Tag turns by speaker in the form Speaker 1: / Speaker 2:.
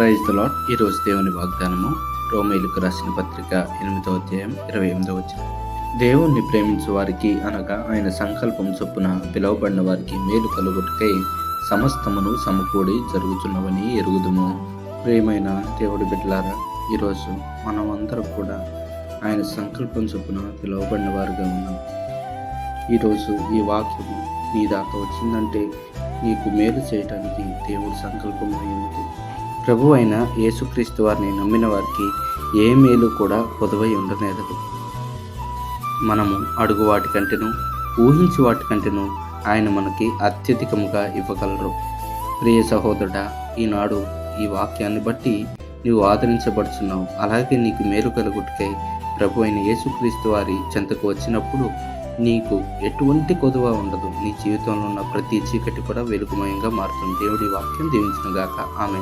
Speaker 1: Praise lot ఈరోజు దేవుని వాగ్దానము రోమేలుకు రాసిన పత్రిక ఎనిమిదవ అధ్యాయం ఇరవై ఎనిమిదవ వచ్చిన దేవుణ్ణి ప్రేమించు వారికి అనగా ఆయన సంకల్పం చొప్పున పిలువబడిన వారికి మేలు కలుగుటకై సమస్తమును సమకూడి జరుగుతున్నవని ఎరుగుదుము. ప్రేమైన దేవుడి బిడ్డలారా ఈరోజు మనం అందరం కూడా ఆయన సంకల్పం చొప్పున పిలువబడిన వారుగా ఉన్నాం. ఈరోజు ఈ వాక్యం నీ దాకా వచ్చిందంటే నీకు మేలు చేయటానికి దేవుడి సంకల్పం అయి ప్రభు అయిన యేసుక్రీస్తు వారిని నమ్మిన వారికి ఏ మేలు కూడా పొదవై ఉండనేదదు మనము అడుగు వాటికంటేను ఊహించి వాటికంటేను ఆయన మనకి అత్యధికముగా ఇవ్వగలరు. ప్రియ సహోదరుడా ఈనాడు ఈ వాక్యాన్ని బట్టి నీవు ఆదరించబడుచున్నావు. అలాగే నీకు మేలు కలుగుటకై ప్రభు అయిన యేసుక్రీస్తు వారి చెంతకు వచ్చినప్పుడు నీకు ఎటువంటి కొదువ ఉండదు. నీ జీవితంలో ఉన్న ప్రతి చీకటి కూడా వెలుగుమయంగా మారుతుంది. దేవుడి వాక్యం దీవించిన గాక ఆమె